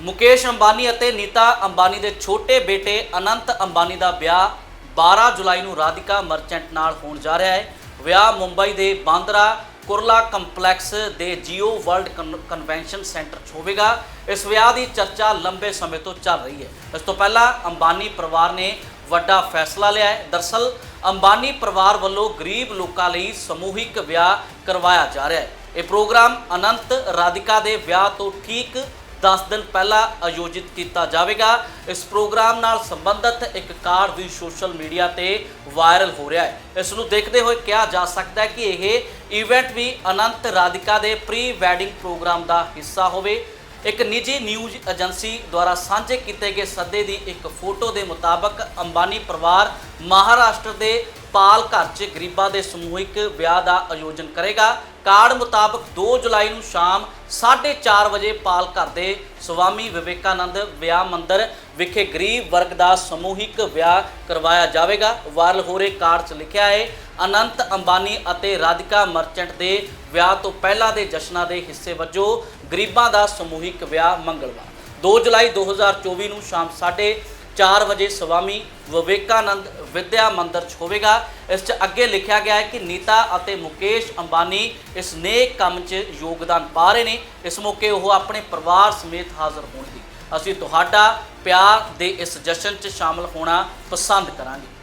ਮੁਕੇਸ਼ ਅੰਬਾਨੀ ਅਤੇ ਨੀਤਾ ਅੰਬਾਨੀ ਦੇ ਛੋਟੇ ਬੇਟੇ ਅਨੰਤ ਅੰਬਾਨੀ ਦਾ ਵਿਆਹ 12 ਜੁਲਾਈ ਨੂੰ ਰਾਧਿਕਾ ਮਰਚੈਂਟ ਨਾਲ ਹੋਣ ਜਾ ਰਿਹਾ ਹੈ। ਵਿਆਹ ਮੁੰਬਈ ਦੇ ਬਾਂਦਰਾ ਕੁਰਲਾ ਕੰਪਲੈਕਸ ਦੇ Jio world con- convention centre 'ਚ ਹੋਵੇਗਾ। ਇਸ ਵਿਆਹ ਦੀ ਚਰਚਾ ਲੰਬੇ ਸਮੇਂ ਤੋਂ ਚੱਲ ਰਹੀ ਹੈ। ਇਸ ਤੋਂ ਪਹਿਲਾਂ ਅੰਬਾਨੀ ਪਰਿਵਾਰ ਨੇ ਵੱਡਾ ਫੈਸਲਾ ਲਿਆ ਹੈ। ਦਰਸਲ, ਅੰਬਾਨੀ ਪਰਿਵਾਰ ਵੱਲੋਂ ਗਰੀਬ ਲੋਕਾਂ ਲਈ ਸਮੂਹਿਕ ਵਿਆਹ ਕਰਵਾਇਆ ਜਾ ਰਿਹਾ ਹੈ। ਇਹ ਪ੍ਰੋਗਰਾਮ ਅਨੰਤ ਰਾਧਿਕਾ ਦੇ ਵਿਆਹ ਤੋਂ ਠੀਕ 10 ਦਿਨ ਪਹਿਲਾਂ ਆਯੋਜਿਤ ਕੀਤਾ ਜਾਵੇਗਾ। ਇਸ ਪ੍ਰੋਗਰਾਮ ਨਾਲ ਸੰਬੰਧਿਤ ਇੱਕ ਕਾਰ ਵੀ ਸੋਸ਼ਲ ਮੀਡੀਆ ਤੇ ਵਾਇਰਲ ਹੋ ਰਿਹਾ ਹੈ। ਇਸ ਨੂੰ ਦੇਖਦੇ ਹੋਏ ਕਿਹਾ ਜਾ ਸਕਦਾ ਹੈ ਕਿ ਇਹ ਇਵੈਂਟ ਵੀ ਅਨੰਤ ਰਾਧਿਕਾ ਦੇ ਪ੍ਰੀ ਵੈਡਿੰਗ ਪ੍ਰੋਗਰਾਮ ਦਾ ਹਿੱਸਾ ਹੋਵੇ। ਇੱਕ ਨਿੱਜੀ ਨਿਊਜ਼ ਏਜੰਸੀ ਦੁਆਰਾ ਸਾਂਝੇ ਕੀਤੇ ਗਏ ਸੱਦੇ ਦੀ ਇੱਕ ਫੋਟੋ ਦੇ ਮੁਤਾਬਕ ਅੰਬਾਨੀ ਪਰਿਵਾਰ ਮਹਾਰਾਸ਼ਟਰ ਦੇ ਪਾਲ ਘਰ 'ਚ ਗਰੀਬਾਂ ਦੇ ਸਮੂਹਿਕ ਵਿਆਹ ਦਾ ਆਯੋਜਨ ਕਰੇਗਾ। ਕਾਰਡ ਮੁਤਾਬਕ 2 ਜੁਲਾਈ ਨੂੰ ਸ਼ਾਮ 4:30 ਵਜੇ ਪਾਲ ਘਰ ਦੇ ਸਵਾਮੀ ਵਿਵੇਕਾਨੰਦ ਵਿਆਹ ਮੰਦਿਰ ਵਿਖੇ ਗਰੀਬ ਵਰਗ ਦਾ ਸਮੂਹਿਕ ਵਿਆਹ ਕਰਵਾਇਆ ਜਾਵੇਗਾ। ਵਾਇਰਲ ਹੋ ਰਹੇ ਕਾਰਡ 'ਚ ਲਿਖਿਆ ਹੈ, ਅਨੰਤ ਅੰਬਾਨੀ ਅਤੇ ਰਾਧਿਕਾ ਮਰਚੈਂਟ ਦੇ ਵਿਆਹ ਤੋਂ ਪਹਿਲਾਂ ਦੇ ਜਸ਼ਨਾਂ ਦੇ ਹਿੱਸੇ ਵਜੋਂ ਗਰੀਬਾਂ ਦਾ ਸਮੂਹਿਕ ਵਿਆਹ ਮੰਗਲਵਾਰ। 2 ਜੁਲਾਈ 2024 ਨੂੰ ਸ਼ਾਮ 4:30 ਵਜੇ ਸਵਾਮੀ ਵਿਵੇਕਾਨੰਦ ਵਿਦਿਆ ਮੰਦਿਰ 'ਚ ਹੋਵੇਗਾ। ਇਸ 'ਚ ਅੱਗੇ ਲਿਖਿਆ ਗਿਆ ਹੈ ਕਿ ਨੀਤਾ ਅਤੇ ਮੁਕੇਸ਼ ਅੰਬਾਨੀ ਇਸ ਨੇਕ ਕੰਮ 'ਚ ਯੋਗਦਾਨ ਪਾ ਰਹੇ ਨੇ। ਇਸ ਮੌਕੇ ਉਹ ਆਪਣੇ ਪਰਿਵਾਰ ਸਮੇਤ ਹਾਜ਼ਰ ਹੋਣਗੇ। ਅਸੀਂ ਤੁਹਾਡਾ ਪਿਆਰ ਦੇ ਇਸ ਜਸ਼ਨ 'ਚ ਸ਼ਾਮਲ ਹੋਣਾ ਪਸੰਦ ਕਰਾਂਗੇ।